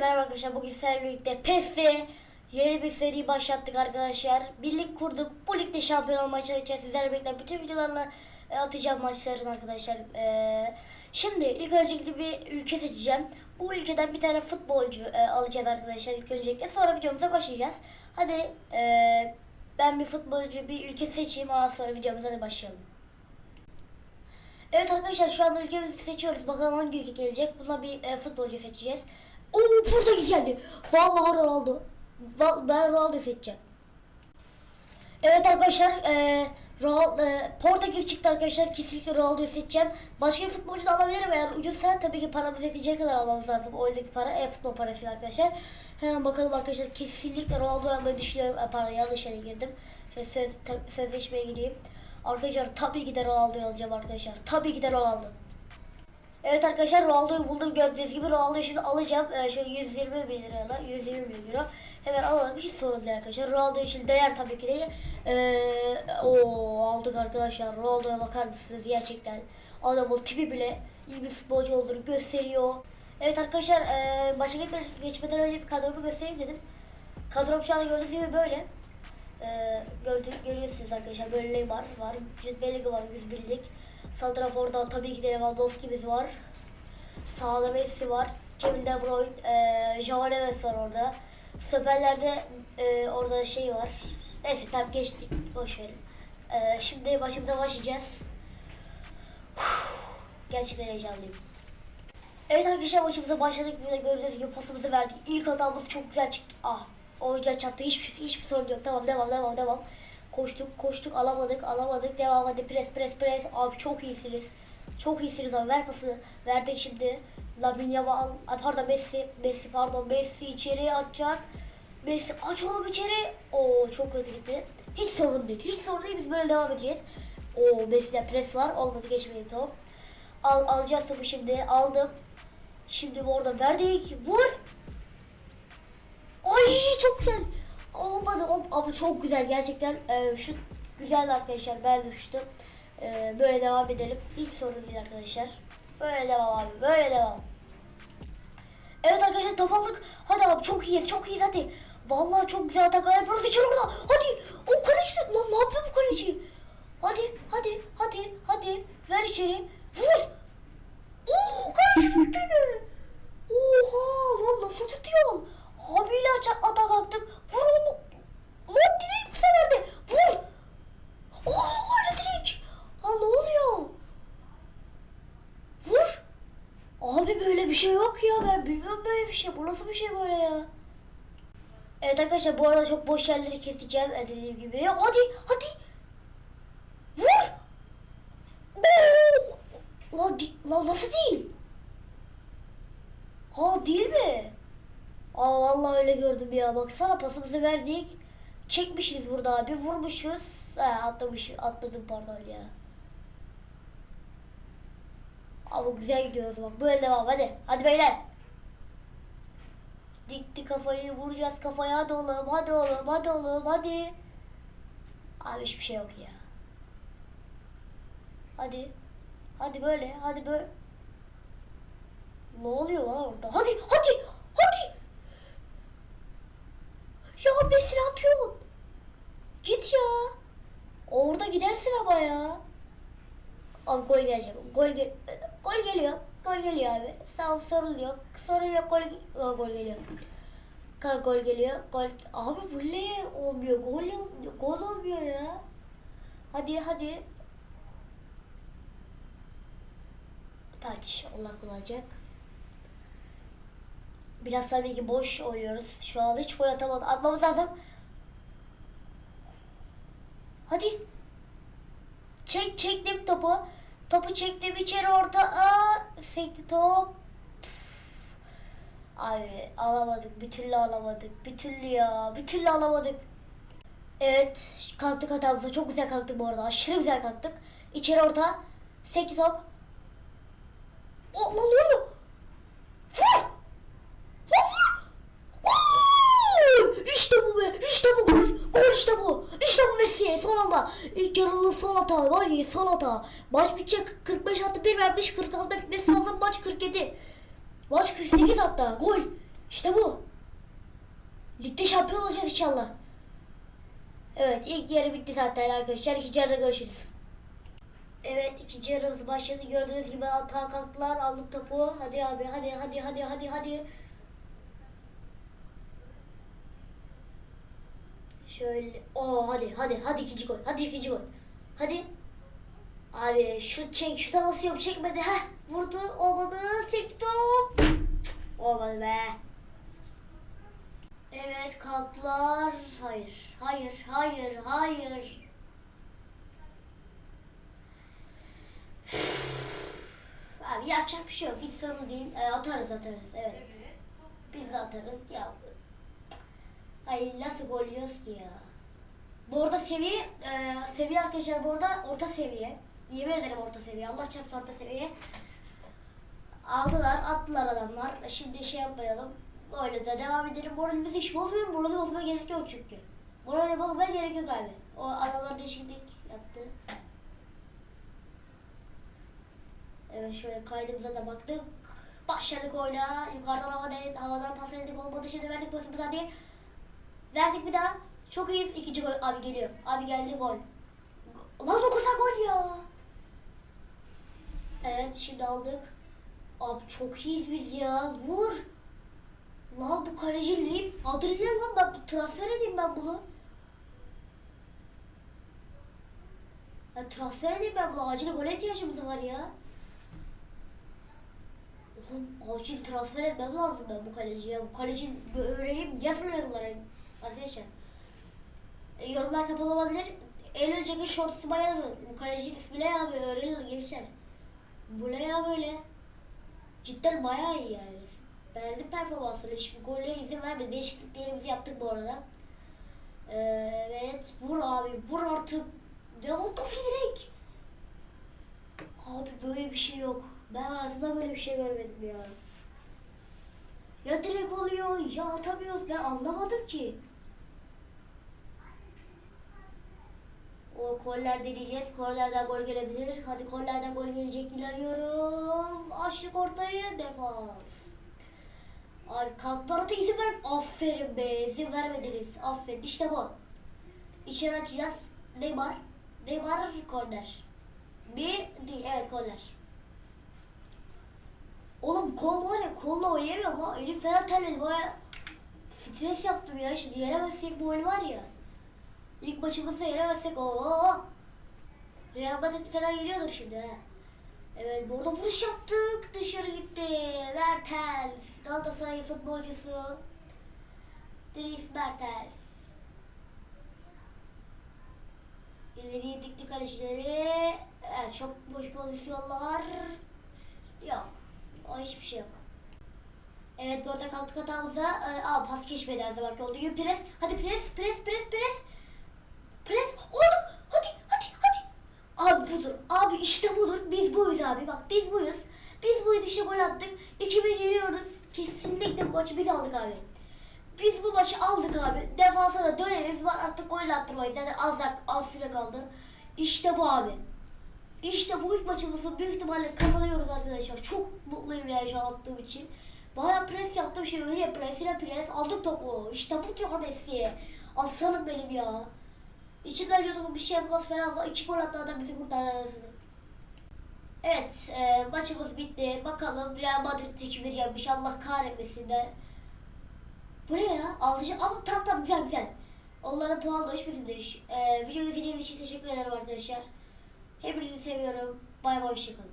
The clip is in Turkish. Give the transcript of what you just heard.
merhaba arkadaşlar. Bugün sizlerle birlikte PES'te yeni bir seri başlattık arkadaşlar. Birlik kurduk. Bu ligde şampiyon olmaya çalışacağız. Sizlerle birlikte bütün videolarla e, atacağım maçların arkadaşlar. E, şimdi ilk öncelikle bir ülke seçeceğim. Bu ülkeden bir tane futbolcu e, alacağız arkadaşlar ilk öncelikle. Sonra videomuza başlayacağız. Hadi ben bir futbolcu bir ülke seçeyim. Ondan sonra videomuza da başlayalım. Evet arkadaşlar şu anda ülkemizi seçiyoruz. Bakalım hangi ülke gelecek. Buna bir e, futbolcu seçeceğiz. Oo Portekiz geldi. Vallahi Ronaldo. Ben Ronaldo seçeceğim. Evet arkadaşlar e, Ronaldo, e, Portekiz çıktı arkadaşlar. Kesinlikle Ronaldo'yu seçeceğim. Başka bir futbolcu da alabilirim eğer ucuzsa tabii ki paramız yeteceği kadar almamız lazım. Oradaki para e-futbol parası arkadaşlar. Hemen bakalım arkadaşlar. Kesinlikle Ronaldo almayı düşünüyorum. E, pardon yanlış yere girdim. Şöyle söz, sözleşmeye gireyim. Arkadaşlar tabii ki de Ronaldo'yu alacağım arkadaşlar. Tabii ki de Ronaldo. Evet arkadaşlar Ronaldo'yu buldum gördüğünüz gibi Ronaldo'yu şimdi alacağım. Ee, şöyle 120 bin lirayla 120 bin euro. Hemen alalım hiç sorun değil arkadaşlar. Ronaldo için değer tabii ki de. Ee, o aldık arkadaşlar. Ronaldo'ya bakar mısınız gerçekten. Adamın tipi bile iyi bir futbolcu olduğunu gösteriyor. Evet arkadaşlar ee, başa geçmeden, önce bir kadromu göstereyim dedim. Kadrom şu anda gördüğünüz gibi böyle. Ee, gördü, görüyorsunuz arkadaşlar böyle Neymar var. Jude Bellingham var 101'lik. Santrafor'da tabii ki de Lewandowski'miz var. Sağda Messi var. Kevin De Bruyne, e, Joao Neves var orada. Stoperlerde e, orada şey var. Neyse tamam geçtik. Boş. E, şimdi başımıza başlayacağız. Gerçekten heyecanlıyım. Evet arkadaşlar başımıza başladık. Böyle gördüğünüz gibi pasımızı verdik. İlk hatamız çok güzel çıktı. Ah oyuncağı çarptı. Hiçbir, hiçbir sorun yok. Tamam devam devam devam. Koştuk koştuk alamadık alamadık. Devam hadi pres pres pres. Abi çok iyisiniz. Çok iyisiniz abi. Ver pası. Verdik şimdi. Lamine Yamal. Pardon Messi. Messi pardon. Messi içeriye atacak. Messi aç oğlum içeri. Oo çok kötü gitti. Hiç sorun değil. Hiç sorun değil. Biz böyle devam edeceğiz. Oo Messi'de pres var. Olmadı geçmeyeyim top. Al, alacağız topu şimdi. Aldım. Şimdi orada verdik. Vur. Ay çok güzel. Abi çok güzel gerçekten. Ee, şu güzel arkadaşlar. Ben düştüm. Ee, böyle devam edelim. Hiç sorun değil arkadaşlar. Böyle devam abi. Böyle devam. Evet arkadaşlar top aldık. Hadi abi çok iyiyiz. Çok iyiyiz hadi. Vallahi çok güzel ataklar yapıyoruz. İçeri orada. Hadi. O kaleci. Lan ne yapıyor bu kaleci? Hadi. Hadi. Hadi. Hadi. Ver içeri. Vur. Oo kaleci tuttu beni. Oha lan nasıl tutuyorsun? Abiyle aç atak attık. Vur oğlum. Lan direkt bu sefer de. Vur. Oha öyle direkt. Lan ne oluyor? Vur. Abi böyle bir şey yok ya ben bilmiyorum böyle bir şey. Bu nasıl bir şey böyle ya? Evet arkadaşlar bu arada çok boş yerleri keseceğim dediğim gibi. Hadi hadi. Vur. Lan, di- lan nasıl değil? Ha değil mi? Aa vallahi öyle gördüm ya. Baksana pasımızı verdik. Çekmişiz burada abi. Vurmuşuz. Ha, atlamış, atladım pardon ya. Ama güzel gidiyoruz bak. Böyle devam hadi. Hadi beyler. Dikti kafayı vuracağız kafaya. Hadi oğlum hadi oğlum hadi oğlum hadi. Abi hiçbir şey yok ya. Hadi. Hadi böyle hadi böyle. Ne oluyor lan orada? Hadi hadi hadi. Ya Messi ne yapıyorsun? Git ya. Orada gidersin ama ya. Abi gol gelecek. Gol gel gol geliyor. Gol geliyor abi. Sağ. Sorun yok. Gol, Aa, gol geliyor. Ka gol geliyor. Gol. Abi ne olmuyor? Gol gol olmuyor ya. Hadi hadi. Taç Allah kullanacak. Biraz tabii ki boş oynuyoruz. Şu an hiç gol atamadı. Atmamız lazım. Hadi. Çek çektim topu. Topu çektim içeri orta. Aa, sekti top. Abi alamadık. Bir türlü alamadık. Bir türlü ya. Bir türlü alamadık. Evet. Kalktık hatamıza. Çok güzel kalktık bu arada. Aşırı güzel kalktık. İçeri orta. Sekti top. O lan! İşte bu be! İşte bu gol! Gol işte bu! Messi! Son anda! İlk yarının son hata var ya son hata. Maç bitecek 45 artı 1 vermiş 46'da bitmesi lazım maç 47. Maç 48 hatta gol. İşte bu. Ligde şampiyon olacağız inşallah. Evet ilk yarı bitti zaten arkadaşlar. İkinci yarıda görüşürüz. Evet ikinci yarımız başladı. Gördüğünüz gibi atağa kalktılar. Aldık topu. Hadi abi hadi hadi hadi hadi hadi. Şöyle. Oo hadi hadi hadi ikinci gol. Hadi ikinci gol. Hadi. Abi şut çek. Şuta basıyorum. Çekmedi. Heh. Vurdu. Olmadı. Sekti Olmadı be. Evet kalktılar. Hayır. Hayır. Hayır. Hayır. Abi yapacak bir şey yok. Hiç sorun değil. E, atarız atarız. Evet. Biz de atarız. Ya. Ay nasıl gol yiyoruz ki ya. Bu arada seviye, e, seviye arkadaşlar bu arada orta seviye. Yemin ederim orta seviye. Allah çarpsın orta seviye. Aldılar, attılar adamlar. Şimdi şey yapmayalım. Böyle de devam edelim. Moralimizi hiç bozmayalım. Morali bozmaya gerek yok çünkü. Morali bozmaya gerek yok abi. O adamlar değişiklik yaptı. Evet şöyle kaydımıza da baktık. Başladık oyuna. Yukarıdan havadan, havadan pas verdik olmadı. Şimdi verdik pasımızı hadi. Verdik bir daha. Çok iyiyiz. İkinci gol. Abi geliyor. Abi geldi gol. Lan 9 gol ya. Evet şimdi aldık. Abi çok iyiyiz biz ya. Vur. Lan bu kaleci Lim. Adrian lan ben transfer edeyim ben bunu. Ben transfer edeyim ben bunu. Acil gol ihtiyacımız var ya. Oğlum acil transfer etmem lazım ben bu kaleciye. Bu kaleci öğreneyim yazın yorumlara arkadaşlar. E, yorumlar kapalı olabilir. En önceki shorts'ıma yazın. Bu kalecinin ismi ne abi öğrenin gençler. Bu ne ya böyle? Cidden bayağı iyi yani. Beğendim performansını. Hiçbir golle izin vermedi. Değişikliklerimizi yaptık bu arada. Ee, evet. Vur abi. Vur artık. Ne oldu direkt? Abi böyle bir şey yok. Ben hayatımda böyle bir şey görmedim ya. Ya direkt oluyor ya atamıyoruz. Ben anlamadım ki. O koller deneyeceğiz. Kollerden gol gelebilir. Hadi kollerden gol gelecek inanıyorum. Açtık ortayı. Defans. Abi da izin ver. Aferin be. izin vermediniz. Aferin. İşte bu. İçeri açacağız. Neymar. Neymar korner. Bir değil. Evet korner. Oğlum kol var ya kolla oynayamıyorum lan. Elim falan terledi. Baya stres yaptım ya. Şimdi yenemezsek bu oyun var ya. İlk maçımızda yenemezsek ooo. Real Madrid falan geliyordur şimdi. Evet burada vuruş yaptık. Dışarı gitti. Mertens. Galatasaray futbolcusu. Dries Mertens. İleriye dikti kalecileri. Evet, çok boş pozisyonlar. Yok. O hiçbir şey yok. Evet bu arada kalktık hatamıza. Ee, aa pas geçmedi her zamanki olduğu gibi. Pres. Hadi pres, pres, pres. Pres. Oldu. Hadi, hadi, hadi. Abi işte budur. Biz buyuz abi. Bak biz buyuz. Biz buyuz işte gol attık. 2-1 yeniyoruz. Kesinlikle bu maçı biz aldık abi. Biz bu maçı aldık abi. Defansa da döneriz. Artık gol attırmayız. Zaten az, az süre kaldı. İşte bu abi. İşte bu ilk maçımızı büyük ihtimalle kazanıyoruz arkadaşlar. Çok mutluyum yani şu an attığım için. Baya pres yaptım şey öyle pres ile pres aldık topu. İşte bu diyor Messi. Aslanım benim ya. İçinden diyordum bir şey yapmaz falan ama iki gol attı adam bizi kurtardı. Evet e, maçımız bitti. Bakalım Real Madrid 2-1 yenmiş. Allah kahretmesin de. Bu ne ya? Alıcı ama tam tam güzel güzel. Onların puanı da bizim de iş. E, videoyu izlediğiniz için teşekkür ederim arkadaşlar. Hepinizi seviyorum. Bay bay hoşçakalın.